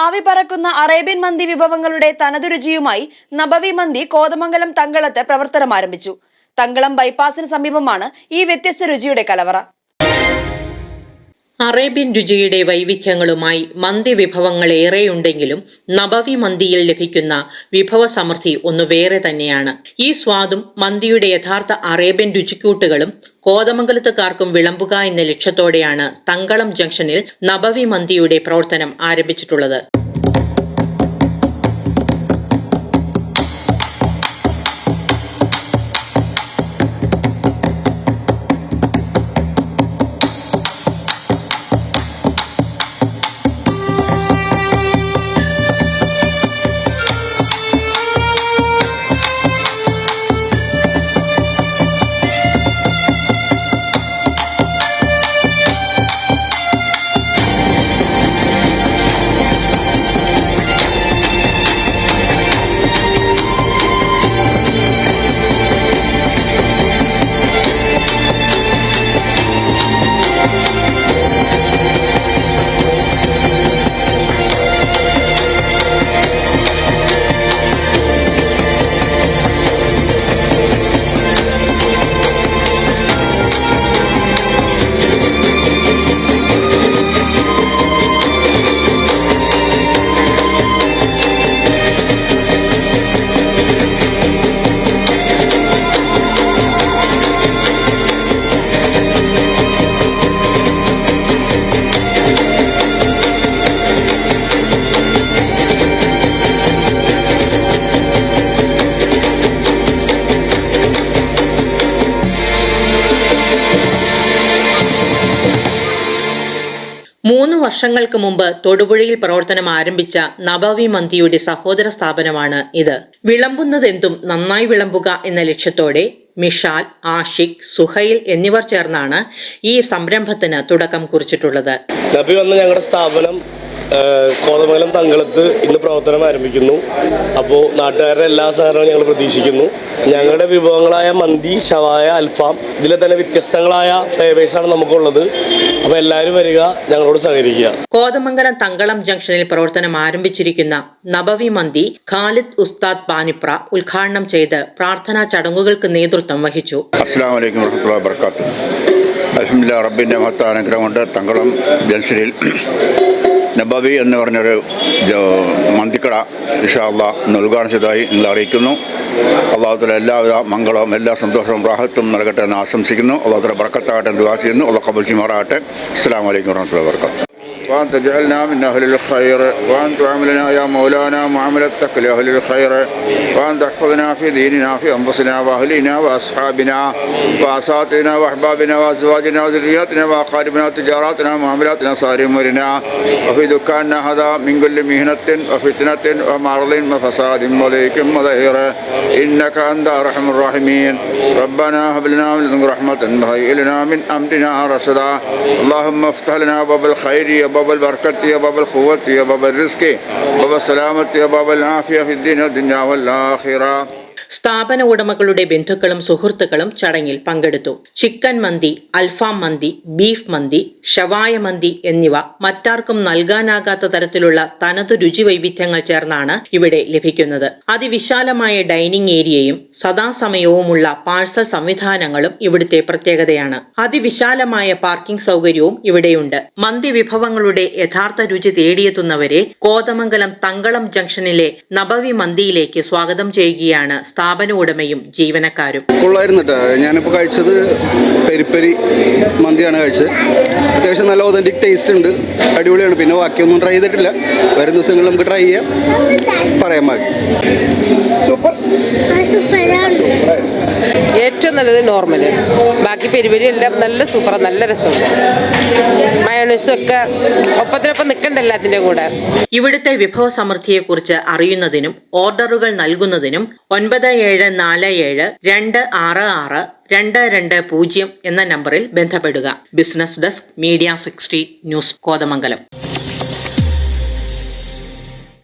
ആവി പറക്കുന്ന അറേബ്യൻ മന്തി വിഭവങ്ങളുടെ തനതു രുചിയുമായി നബവി മന്തി കോതമംഗലം തങ്കളത്ത് പ്രവർത്തനം ആരംഭിച്ചു തങ്കളം ബൈപ്പാസിന് സമീപമാണ് ഈ വ്യത്യസ്ത രുചിയുടെ കലവറ. അറേബ്യൻ രുചിയുടെ വൈവിധ്യങ്ങളുമായി മന്തി വിഭവങ്ങൾ ഏറെയുണ്ടെങ്കിലും നബവി മന്തിയിൽ ലഭിക്കുന്ന വിഭവ സമൃദ്ധി ഒന്ന് വേറെ തന്നെയാണ്. ഈ സ്വാദും മന്തിയുടെ യഥാർത്ഥ അറേബ്യൻ രുചിക്കൂട്ടുകളും കോതമംഗലത്തുകാർക്കും വിളമ്പുക എന്ന ലക്ഷ്യത്തോടെയാണ് തങ്കളം ജംഗ്ഷനിൽ നബവി മന്തിയുടെ പ്രവർത്തനം ആരംഭിച്ചിട്ടുള്ളത്. മൂന്ന് വർഷങ്ങൾക്ക് മുമ്പ് തൊടുപുഴയിൽ പ്രവർത്തനം ആരംഭിച്ച നബാവി മന്തിയുടെ സഹോദര സ്ഥാപനമാണ് ഇത്. വിളമ്പുന്നതെന്തും നന്നായി വിളമ്പുക എന്ന ലക്ഷ്യത്തോടെ മിഷാൽ ആഷിഖ് സുഹൈൽ എന്നിവർ ചേർന്നാണ് ഈ സംരംഭത്തിന് തുടക്കം കുറിച്ചിട്ടുള്ളത്. നബി വന്ന് ഞങ്ങളുടെ സ്ഥാപനം കോതമംഗലം തങ്കളത്ത് ഇന്ന് പ്രവർത്തനം ആരംഭിക്കുന്നു. അപ്പോൾ നാട്ടുകാരുടെ എല്ലാ സഹകരണവും ഞങ്ങൾ പ്രതീക്ഷിക്കുന്നു. ഞങ്ങളുടെ വിഭവങ്ങളായ മന്തി ഷവായ അൽഫാം ഇതിലെ തന്നെ വ്യത്യസ്തങ്ങളായ ഫ്ലേവേഴ്സാണ് നമുക്കുള്ളത്. അപ്പോൾ എല്ലാവരും വരിക ഞങ്ങളോട് സഹകരിക്കുക. കോതമംഗലം തങ്കളം ജംഗ്ഷനിൽ പ്രവർത്തനം ആരംഭിച്ചിരിക്കുന്ന നബവി മന്തി ഖാലിദ് ഉസ്താദ് പാനിപ്ര ഉദ്ഘാടനം ചെയ്ത് പ്രാർത്ഥനാ ചടങ്ങുകൾക്ക് നേതൃത്വം വഹിച്ചു. അസ്സാം വലൈക്കും വർഹമുല്ലാ വർക്കാത്തു അലഹമില്ല റബ്ബിന്റെ മഹത്ത അനുഗ്രഹം കൊണ്ട് തങ്കളം ജംഗ്ഷനിൽ നബവി എന്ന് പറഞ്ഞൊരു മന്തിക്കട ഇഷാള്ള ഇന്ന് ഉദ്ഘാടനം ചെയ്തതായി നിങ്ങൾ അറിയിക്കുന്നു. അള്ളാഹത്തിലെ എല്ലാവിധ മംഗളവും എല്ലാ സന്തോഷവും റാഹത്തും നൽകട്ടെ എന്ന് ആശംസിക്കുന്നു. അള്ളാഹത്തിലെ ബർക്കത്താകട്ടെ എന്ന് ചെയ്യുന്നു. അള്ളാഹ് കബുൽ ചെയ്യുമാറാകട്ടെ അസ്സാം വലൈക്കും വർഹമുല്ലാ وأن تجعلنا من أهل الخير وأن تعاملنا يا مولانا معاملتك لأهل الخير. وأن تحفظنا في ديننا في أنفسنا وأهلنا وأصحابنا وأساتذتنا وأحبابنا وأزواجنا وذرياتنا وأقاربنا وتجاراتنا ومعاملاتنا صار أمورنا وفي دكاننا هذا من كل مهنة وفتنة ومعرض وفساد وضيق وظهير إنك أنت أرحم الراحمين. ربنا هب لنا من رحمة وهيئ لنا من أمرنا رشدا. اللهم افتح لنا باب الخير باب البركة يا باب القوة يا باب الرزق باب السلامة يا باب العافية في الدين والدنيا والآخرة. സ്ഥാപന ഉടമകളുടെ ബന്ധുക്കളും സുഹൃത്തുക്കളും ചടങ്ങിൽ പങ്കെടുത്തു. ചിക്കൻ മന്തി അൽഫാം മന്തി ബീഫ് മന്തി ഷവായ മന്തി എന്നിവ മറ്റാർക്കും നൽകാനാകാത്ത തരത്തിലുള്ള തനതു രുചി വൈവിധ്യങ്ങൾ ചേർന്നാണ് ഇവിടെ ലഭിക്കുന്നത്. അതിവിശാലമായ ഡൈനിങ് ഏരിയയും സദാസമയവുമുള്ള പാഴ്സൽ സംവിധാനങ്ങളും ഇവിടുത്തെ പ്രത്യേകതയാണ്. അതിവിശാലമായ പാർക്കിംഗ് സൗകര്യവും ഇവിടെയുണ്ട്. മന്തി വിഭവങ്ങളുടെ യഥാർത്ഥ രുചി തേടിയെത്തുന്നവരെ കോതമംഗലം തങ്കളം ജംഗ്ഷനിലെ നബവി മന്തിയിലേക്ക് സ്വാഗതം ചെയ്യുകയാണ് ഉടമയും ജീവനക്കാരും. കൊള്ളായിരുന്നു കേട്ടോ ഞാനിപ്പോൾ കഴിച്ചത് പെരിപ്പരി മന്തിയാണ് കഴിച്ചത്. അത്യാവശ്യം നല്ല ഒതന്റിക് ടേസ്റ്റ് ഉണ്ട്. അടിപൊളിയാണ്. പിന്നെ ബാക്കിയൊന്നും ട്രൈ ചെയ്തിട്ടില്ല. വരും ദിവസങ്ങളിൽ നമുക്ക് ട്രൈ ചെയ്യാം. പറയാൻ ബാക്കി. സൂപ്പർ. ഏറ്റവും നല്ലത് നോർമൽ ബാക്കി പെരുപരി എല്ലാം നല്ല സൂപ്പർ നല്ല രസമുണ്ട്. മയോണൈസും ഒക്കെ ഒപ്പത്തിനൊപ്പം നിൽക്കണ്ട എല്ലാത്തിന്റെ കൂടെ. ഇവിടുത്തെ വിഭവ സമൃദ്ധിയെക്കുറിച്ച് അറിയുന്നതിനും ഓർഡറുകൾ നൽകുന്നതിനും ഒൻപത് ഏഴ് നാല് ഏഴ് രണ്ട് ആറ് ആറ് രണ്ട് രണ്ട് പൂജ്യം എന്ന നമ്പറിൽ ബന്ധപ്പെടുക. Business desk media sixty news Kothamangalam.